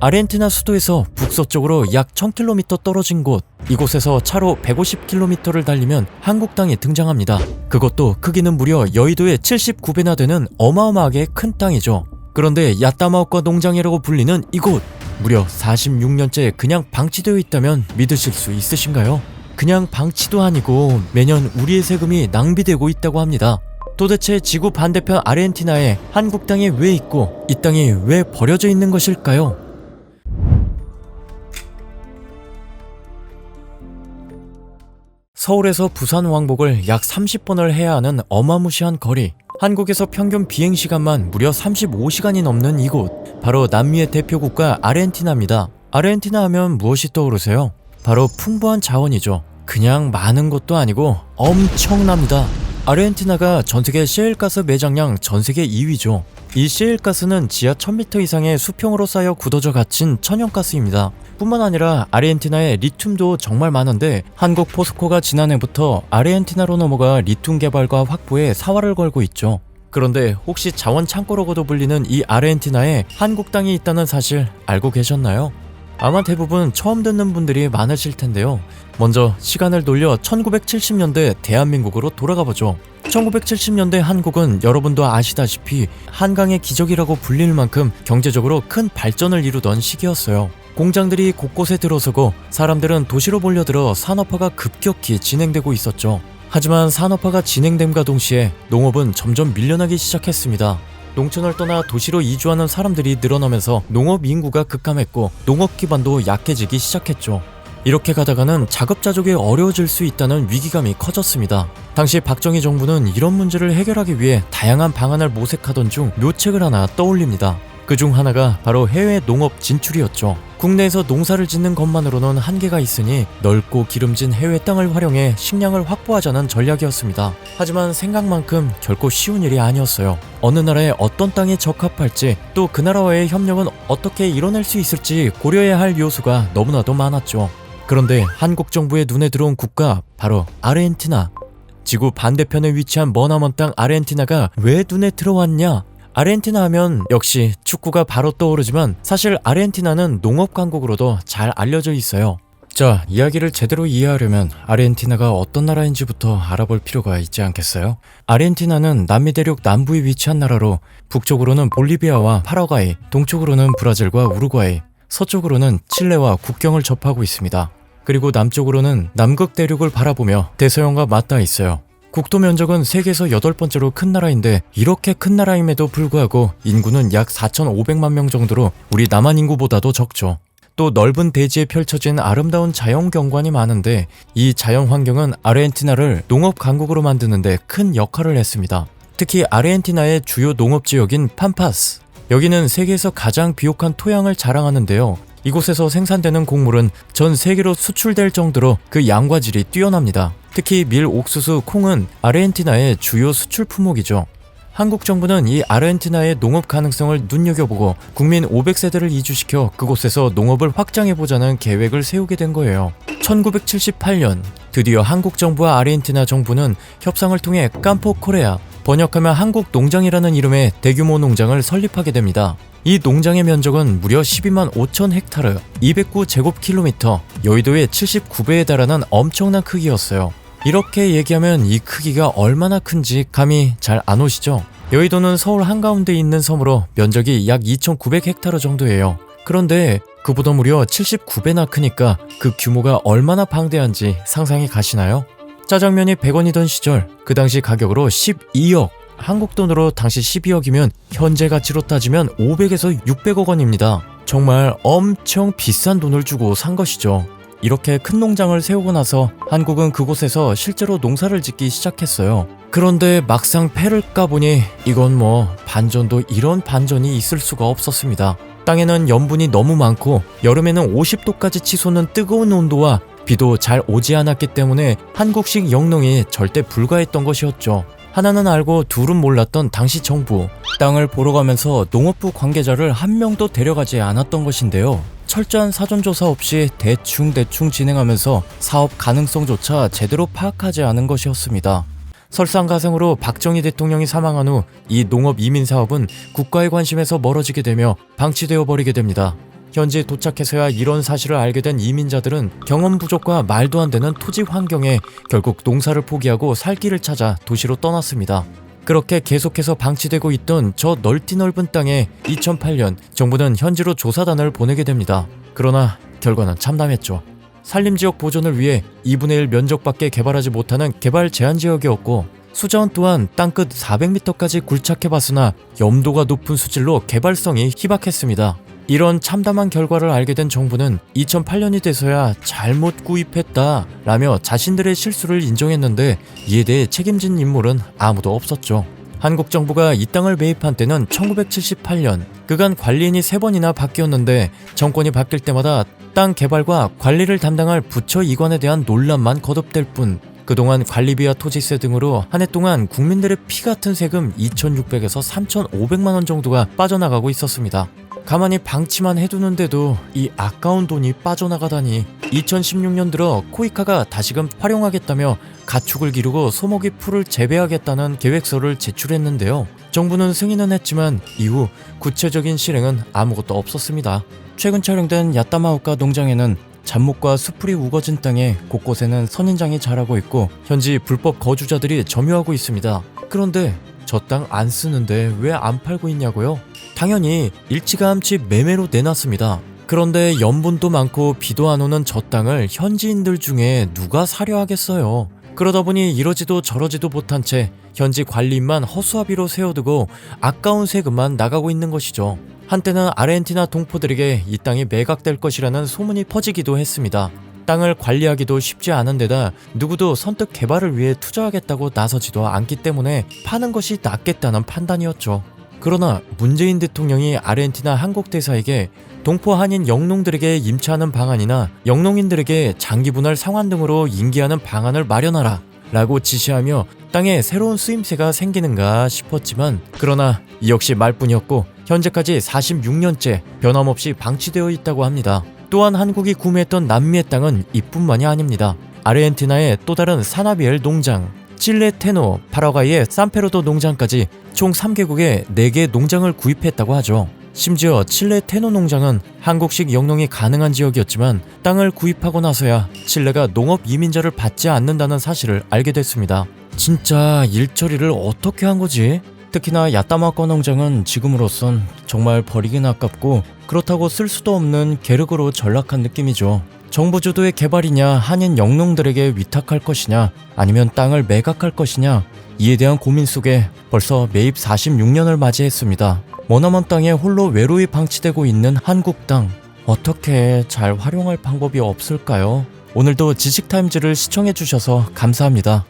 아르헨티나 수도에서 북서쪽으로 약 1000km 떨어진 곳 이곳에서 차로 150km를 달리면 한국 땅이 등장합니다. 그것도 크기는 무려 여의도의 79배나 되는 어마어마하게 큰 땅이죠. 그런데 야따마오과 농장이라고 불리는 이곳 무려 46년째 그냥 방치되어 있다면 믿으실 수 있으신가요? 그냥 방치도 아니고 매년 우리의 세금이 낭비되고 있다고 합니다. 도대체 지구 반대편 아르헨티나에 한국 땅이 왜 있고 이 땅이 왜 버려져 있는 것일까요? 서울에서 부산 왕복을 약 30번을 해야 하는 어마무시한 거리. 한국에서 평균 비행 시간만 무려 35시간이 넘는 이곳. 바로 남미의 대표 국가 아르헨티나입니다. 아르헨티나 하면 무엇이 떠오르세요? 바로 풍부한 자원이죠. 그냥 많은 것도 아니고 엄청납니다. 아르헨티나가 전 세계 셰일가스 매장량 전 세계 2위죠. 이 셰일가스는 지하 1000m 이상의 수평으로 쌓여 굳어져 갇힌 천연가스입니다. 뿐만 아니라 아르헨티나에 리튬도 정말 많은데 한국 포스코가 지난해부터 아르헨티나로 넘어가 리튬 개발과 확보에 사활을 걸고 있죠. 그런데 혹시 자원 창고로고도 불리는 이 아르헨티나에 한국 땅이 있다는 사실 알고 계셨나요? 아마 대부분 처음 듣는 분들이 많으실 텐데요. 먼저 시간을 돌려 1970년대 대한민국으로 돌아가 보죠. 1970년대 한국은 여러분도 아시다시피 한강의 기적이라고 불릴 만큼 경제적으로 큰 발전을 이루던 시기였어요. 공장들이 곳곳에 들어서고 사람들은 도시로 몰려들어 산업화가 급격히 진행되고 있었죠. 하지만 산업화가 진행됨과 동시에 농업은 점점 밀려나기 시작했습니다. 농촌을 떠나 도시로 이주하는 사람들이 늘어나면서 농업 인구가 급감했고 농업 기반도 약해지기 시작했죠. 이렇게 가다가는 자급자족이 어려워질 수 있다는 위기감이 커졌습니다. 당시 박정희 정부는 이런 문제를 해결하기 위해 다양한 방안을 모색하던 중 묘책을 하나 떠올립니다. 그중 하나가 바로 해외 농업 진출이었죠. 국내에서 농사를 짓는 것만으로는 한계가 있으니 넓고 기름진 해외 땅을 활용해 식량을 확보하자는 전략이었습니다. 하지만 생각만큼 결코 쉬운 일이 아니었어요. 어느 나라에 어떤 땅이 적합할지 또 그 나라와의 협력은 어떻게 이뤄낼 수 있을지 고려해야 할 요소가 너무나도 많았죠. 그런데 한국 정부의 눈에 들어온 국가 바로 아르헨티나. 지구 반대편에 위치한 머나먼 땅 아르헨티나가 왜 눈에 들어왔냐? 아르헨티나 하면 역시 축구가 바로 떠오르지만 사실 아르헨티나는 농업 강국으로도 잘 알려져 있어요. 자, 이야기를 제대로 이해하려면 아르헨티나가 어떤 나라인지부터 알아볼 필요가 있지 않겠어요? 아르헨티나는 남미 대륙 남부에 위치한 나라로 북쪽으로는 볼리비아와 파라과이, 동쪽으로는 브라질과 우루과이, 서쪽으로는 칠레와 국경을 접하고 있습니다. 그리고 남쪽으로는 남극 대륙을 바라보며 대서양과 맞닿아 있어요. 국토 면적은 세계에서 여덟 번째로 큰 나라인데 이렇게 큰 나라임에도 불구하고 인구는 약 4,500만 명 정도로 우리 남한 인구보다도 적죠. 또 넓은 대지에 펼쳐진 아름다운 자연 경관이 많은데 이 자연 환경은 아르헨티나를 농업 강국으로 만드는데 큰 역할을 했습니다. 특히 아르헨티나의 주요 농업 지역인 판파스. 여기는 세계에서 가장 비옥한 토양을 자랑하는데요. 이곳에서 생산되는 곡물은 전 세계로 수출될 정도로 그 양과 질이 뛰어납니다. 특히 밀, 옥수수, 콩은 아르헨티나의 주요 수출 품목이죠. 한국 정부는 이 아르헨티나의 농업 가능성을 눈여겨보고 국민 500세대를 이주시켜 그곳에서 농업을 확장해보자는 계획을 세우게 된 거예요. 1978년 드디어 한국 정부와 아르헨티나 정부는 협상을 통해 깜포 코레아, 번역하면 한국 농장이라는 이름의 대규모 농장을 설립하게 됩니다. 이 농장의 면적은 무려 12만 5천 헥타르, 209 제곱킬로미터, 여의도의 79배에 달하는 엄청난 크기였어요. 이렇게 얘기하면 이 크기가 얼마나 큰지 감이 잘 안 오시죠? 여의도는 서울 한가운데 있는 섬으로 면적이 약 2,900헥타르 정도예요. 그런데 그보다 무려 79배나 크니까 그 규모가 얼마나 방대한지 상상이 가시나요? 짜장면이 100원이던 시절 그 당시 가격으로 12억 한국 돈으로 당시 12억이면 현재 가치로 따지면 500에서 600억 원입니다. 정말 엄청 비싼 돈을 주고 산 것이죠. 이렇게 큰 농장을 세우고 나서 한국은 그곳에서 실제로 농사를 짓기 시작했어요. 그런데 막상 패를 까보니 이건 뭐 반전도 이런 반전이 있을 수가 없었습니다. 땅에는 염분이 너무 많고 여름에는 50도까지 치솟는 뜨거운 온도와 비도 잘 오지 않았기 때문에 한국식 영농이 절대 불가했던 것이었죠. 하나는 알고 둘은 몰랐던 당시 정부 땅을 보러 가면서 농업부 관계자를 한 명도 데려가지 않았던 것인데요. 철저한 사전조사 없이 대충대충 진행하면서 사업 가능성조차 제대로 파악하지 않은 것이었습니다. 설상가상으로 박정희 대통령이 사망한 후 이 농업 이민 사업은 국가의 관심에서 멀어지게 되며 방치되어 버리게 됩니다. 현지에 도착해서야 이런 사실을 알게 된 이민자들은 경험 부족과 말도 안 되는 토지 환경에 결국 농사를 포기하고 살 길을 찾아 도시로 떠났습니다. 그렇게 계속해서 방치되고 있던 저 넓디 넓은 땅에 2008년 정부는 현지로 조사단을 보내게 됩니다. 그러나 결과는 참담했죠. 산림지역 보존을 위해 2분의 1 면적밖에 개발하지 못하는 개발 제한 지역이었고 수자원 또한 땅끝 400m까지 굴착해봤으나 염도가 높은 수질로 개발성이 희박했습니다. 이런 참담한 결과를 알게 된 정부는 2008년이 돼서야 잘못 구입했다 라며 자신들의 실수를 인정했는데 이에 대해 책임진 인물은 아무도 없었죠. 한국 정부가 이 땅을 매입한 때는 1978년 그간 관리인이 세 번이나 바뀌었는데 정권이 바뀔 때마다 땅 개발과 관리를 담당할 부처 이관에 대한 논란만 거듭될 뿐 그동안 관리비와 토지세 등으로 한 해 동안 국민들의 피 같은 세금 2,600에서 3,500만 원 정도가 빠져나가고 있었습니다. 가만히 방치만 해두는데도 이 아까운 돈이 빠져나가다니 2016년 들어 코이카가 다시금 활용하겠다며 가축을 기르고 소목이 풀을 재배하겠다는 계획서를 제출했는데요. 정부는 승인은 했지만 이후 구체적인 실행은 아무것도 없었습니다. 최근 촬영된 야따마오카 농장에는 잡목과 수풀이 우거진 땅에 곳곳에는 선인장이 자라고 있고 현지 불법 거주자들이 점유하고 있습니다. 그런데 저 땅 안 쓰는데 왜 안 팔고 있냐고요? 당연히 일찌감치 매매로 내놨습니다. 그런데 염분도 많고 비도 안 오는 저 땅을 현지인들 중에 누가 사려 하겠어요? 그러다 보니 이러지도 저러지도 못한 채 현지 관리인만 허수아비로 세워두고 아까운 세금만 나가고 있는 것이죠. 한때는 아르헨티나 동포들에게 이 땅이 매각될 것이라는 소문이 퍼지기도 했습니다. 땅을 관리하기도 쉽지 않은 데다 누구도 선뜻 개발을 위해 투자하겠다고 나서지도 않기 때문에 파는 것이 낫겠다는 판단이었죠. 그러나 문재인 대통령이 아르헨티나 한국 대사에게 동포 한인 영농들에게 임차하는 방안이나 영농인들에게 장기 분할 상환 등으로 인계하는 방안을 마련하라 라고 지시하며 땅에 새로운 쓰임새가 생기는가 싶었지만 그러나 이 역시 말뿐이었고 현재까지 46년째 변함없이 방치되어 있다고 합니다. 또한 한국이 구매했던 남미의 땅은 이뿐만이 아닙니다. 아르헨티나의 또 다른 사나비엘 농장, 칠레 테노, 파라과이의 산페로도 농장까지 총 3개국의 4개 농장을 구입했다고 하죠. 심지어 칠레 테노 농장은 한국식 영농이 가능한 지역이었지만 땅을 구입하고 나서야 칠레가 농업 이민자를 받지 않는다는 사실을 알게 됐습니다. 진짜 일처리를 어떻게 한 거지? 특히나 야따마과 농장은 지금으로선 정말 버리긴 아깝고 그렇다고 쓸 수도 없는 계륵으로 전락한 느낌이죠. 정부 주도의 개발이냐 한인 영농들에게 위탁할 것이냐 아니면 땅을 매각할 것이냐 이에 대한 고민 속에 벌써 매입 46년을 맞이했습니다. 머나먼 땅에 홀로 외로이 방치되고 있는 한국 땅 어떻게 잘 활용할 방법이 없을까요? 오늘도 지식타임즈를 시청해주셔서 감사합니다.